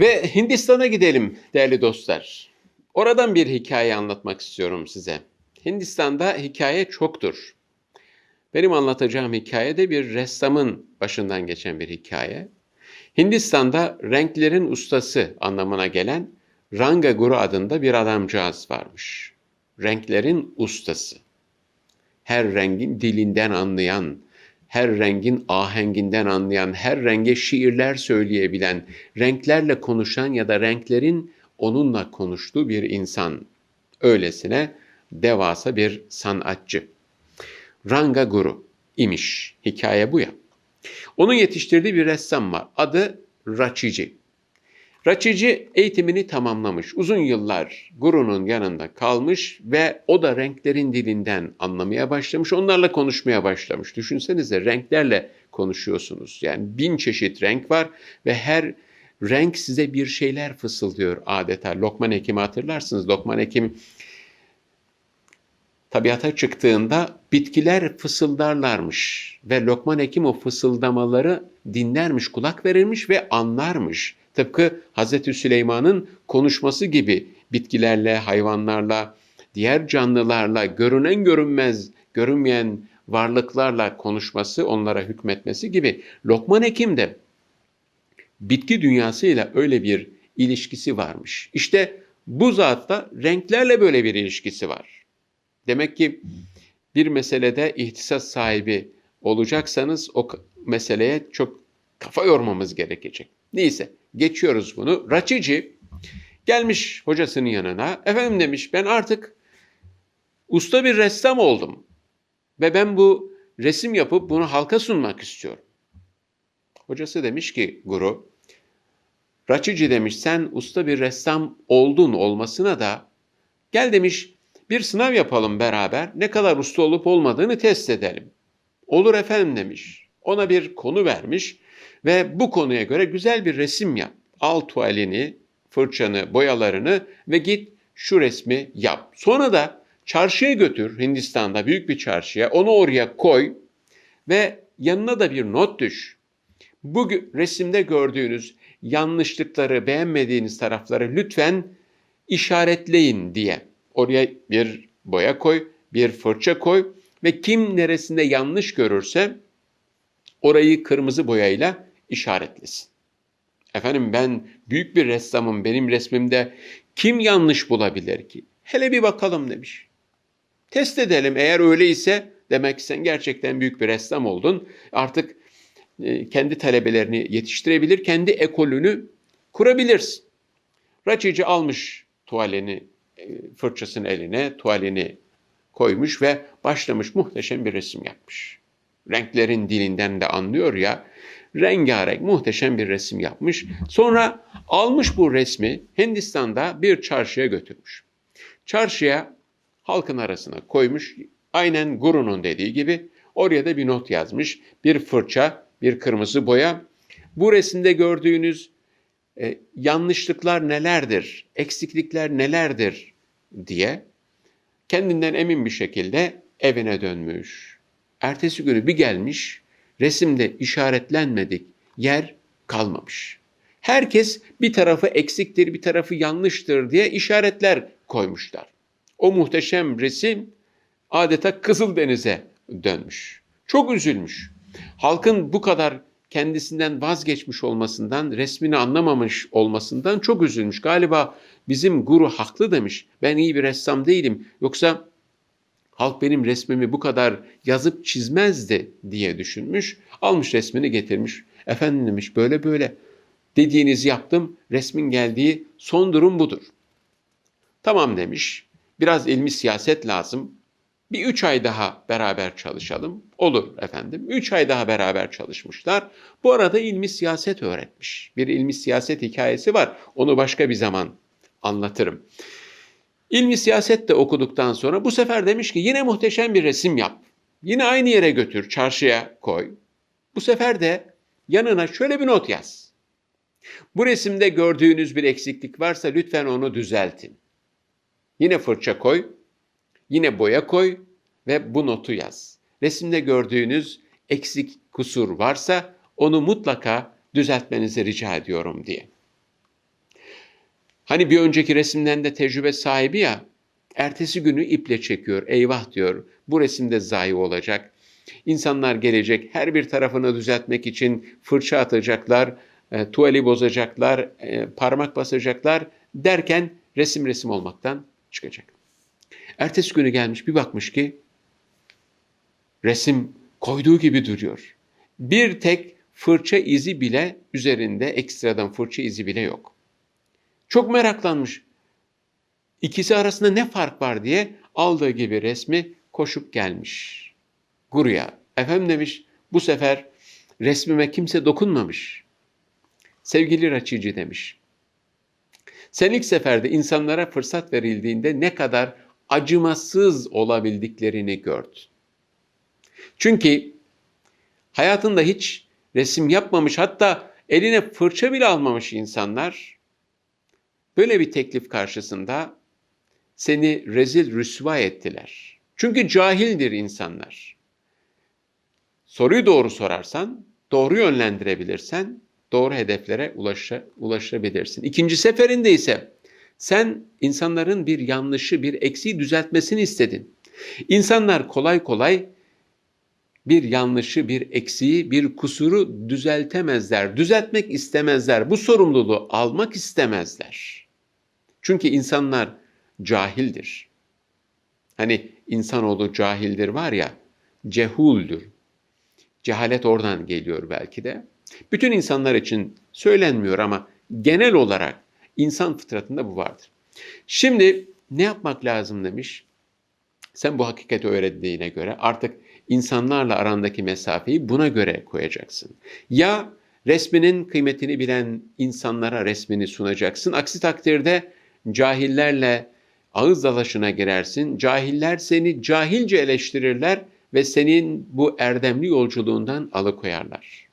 Ve Hindistan'a gidelim değerli dostlar. Oradan bir hikaye anlatmak istiyorum size. Hindistan'da hikaye çoktur. Benim anlatacağım hikaye de bir ressamın başından geçen bir hikaye. Hindistan'da renklerin ustası anlamına gelen Ranga Guru adında bir adamcağız varmış. Renklerin ustası. Her rengin dilinden anlayan, her rengin ahenginden anlayan, her renge şiirler söyleyebilen, renklerle konuşan ya da renklerin onunla konuştuğu bir insan. Öylesine devasa bir sanatçı. Ranga Guru imiş. Hikaye bu ya. Onun yetiştirdiği bir ressam var. Adı Raçici. Raçici eğitimini tamamlamış. Uzun yıllar Guru'nun yanında kalmış ve o da renklerin dilinden anlamaya başlamış. Onlarla konuşmaya başlamış. Düşünsenize renklerle konuşuyorsunuz. Yani bin çeşit renk var ve her renk size bir şeyler fısıldıyor adeta. Lokman Hekim'i hatırlarsınız. Lokman Hekim tabiata çıktığında bitkiler fısıldarlarmış ve Lokman Hekim o fısıldamaları dinlermiş, kulak verirmiş ve anlarmış. Tıpkı Hazreti Süleyman'ın konuşması gibi bitkilerle, hayvanlarla, diğer canlılarla, görünen görünmez, görünmeyen varlıklarla konuşması, onlara hükmetmesi gibi Lokman Hekim de bitki dünyasıyla öyle bir ilişkisi varmış. İşte bu zatta renklerle böyle bir ilişkisi var. Demek ki bir meselede ihtisas sahibi olacaksanız o meseleye çok kafa yormamız gerekecek. Neyse geçiyoruz bunu. Raçici gelmiş hocasının yanına. Efendim demiş ben artık usta bir ressam oldum. Ve ben bu resim yapıp bunu halka sunmak istiyorum. Hocası demiş ki guru, Raçici demiş sen usta bir ressam oldun olmasına da gel demiş bir sınav yapalım beraber ne kadar usta olup olmadığını test edelim. Olur efendim demiş. Ona bir konu vermiş ve bu konuya göre güzel bir resim yap. Al tuvalini, fırçanı, boyalarını ve git şu resmi yap. Sonra da çarşıya götür Hindistan'da büyük bir çarşıya onu oraya koy ve yanına da bir not düş. Bu resimde gördüğünüz yanlışlıkları, beğenmediğiniz tarafları lütfen işaretleyin diye. Oraya bir boya koy, bir fırça koy ve kim neresinde yanlış görürse orayı kırmızı boyayla işaretlesin. Efendim ben büyük bir ressamım benim resmimde kim yanlış bulabilir ki? Hele bir bakalım demiş. Test edelim eğer öyleyse demek sen gerçekten büyük bir ressam oldun. Artık e, kendi talebelerini yetiştirebilir, kendi ekolünü kurabilirsin. Raçici almış tuvalini, e, fırçasını eline, tuvalini koymuş ve başlamış muhteşem bir resim yapmış. Renklerin dilinden de anlıyor ya, rengarenk muhteşem bir resim yapmış. Sonra almış bu resmi Hindistan'da bir çarşıya götürmüş. Çarşıya halkın arasına koymuş. Aynen Guru'nun dediği gibi oraya da bir not yazmış. Bir fırça, bir kırmızı boya. Bu resimde gördüğünüz e, yanlışlıklar nelerdir, eksiklikler nelerdir diye kendinden emin bir şekilde evine dönmüş. Ertesi günü bir gelmiş, resimde işaretlenmedik yer kalmamış. Herkes bir tarafı eksiktir, bir tarafı yanlıştır diye işaretler koymuşlar. O muhteşem resim adeta Kızıldeniz'e dönmüş. Çok üzülmüş. Halkın bu kadar kendisinden vazgeçmiş olmasından, resmini anlamamış olmasından çok üzülmüş. Galiba bizim guru haklı demiş. Ben iyi bir ressam değilim. Yoksa halk benim resmimi bu kadar yazıp çizmezdi diye düşünmüş. Almış resmini getirmiş. Efendim demiş böyle böyle dediğinizi yaptım. Resmin geldiği son durum budur. Tamam demiş. Biraz ilmi siyaset lazım. Bir üç ay daha beraber çalışalım. Olur efendim. Üç ay daha beraber çalışmışlar. Bu arada ilmi siyaset öğretmiş. Bir ilmi siyaset hikayesi var. Onu başka bir zaman anlatırım. İlmi siyaset de okuduktan sonra bu sefer demiş ki yine muhteşem bir resim yap. Yine aynı yere götür, çarşıya koy. Bu sefer de yanına şöyle bir not yaz. Bu resimde gördüğünüz bir eksiklik varsa lütfen onu düzeltin. Yine fırça koy, Yine boya koy ve bu notu yaz. Resimde gördüğünüz eksik kusur varsa onu mutlaka düzeltmenizi rica ediyorum diye. Hani bir önceki resimden de tecrübe sahibi ya, ertesi günü iple çekiyor, eyvah diyor, bu resimde zayi olacak. İnsanlar gelecek, her bir tarafını düzeltmek için fırça atacaklar, e, tuvali bozacaklar, e, parmak basacaklar derken resim resim olmaktan çıkacak. Ertesi günü gelmiş bir bakmış ki resim koyduğu gibi duruyor. Bir tek fırça izi bile üzerinde ekstradan fırça izi bile yok. Çok meraklanmış. İkisi arasında ne fark var diye aldığı gibi resmi koşup gelmiş. Guruya, efendim demiş bu sefer resmime kimse dokunmamış. Sevgili Raçici demiş. Sen ilk seferde insanlara fırsat verildiğinde ne kadar acımasız olabildiklerini gördün. Çünkü hayatında hiç resim yapmamış hatta eline fırça bile almamış insanlar böyle bir teklif karşısında seni rezil rüsva ettiler. Çünkü cahildir insanlar. Soruyu doğru sorarsan, doğru yönlendirebilirsen doğru hedeflere ulaşa, ulaşabilirsin. İkinci seferinde ise sen insanların bir yanlışı, bir eksiği düzeltmesini istedin. İnsanlar kolay kolay bir yanlışı, bir eksiği, bir kusuru düzeltemezler, düzeltmek istemezler. Bu sorumluluğu almak istemezler. Çünkü insanlar cahildir. Hani insanoğlu cahildir var ya, cehuldür. Cehalet oradan geliyor belki de. Bütün insanlar için söylenmiyor ama genel olarak insan fıtratında bu vardır. Şimdi ne yapmak lazım demiş. Sen bu hakikati öğrendiğine göre artık insanlarla arandaki mesafeyi buna göre koyacaksın. Ya resminin kıymetini bilen insanlara resmini sunacaksın. Aksi takdirde cahillerle ağız dalaşına girersin. Cahiller seni cahilce eleştirirler ve senin bu erdemli yolculuğundan alıkoyarlar.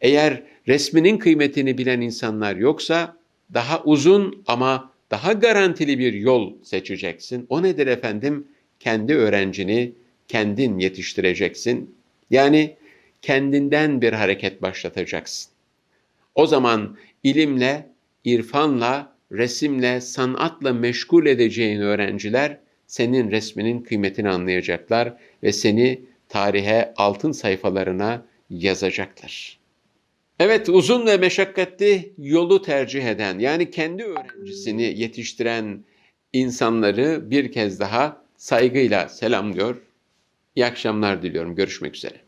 Eğer resminin kıymetini bilen insanlar yoksa daha uzun ama daha garantili bir yol seçeceksin. O nedir efendim? Kendi öğrencini kendin yetiştireceksin. Yani kendinden bir hareket başlatacaksın. O zaman ilimle, irfanla, resimle, sanatla meşgul edeceğin öğrenciler senin resminin kıymetini anlayacaklar ve seni tarihe altın sayfalarına yazacaklar. Evet uzun ve meşakkatli yolu tercih eden yani kendi öğrencisini yetiştiren insanları bir kez daha saygıyla selamlıyor. İyi akşamlar diliyorum. Görüşmek üzere.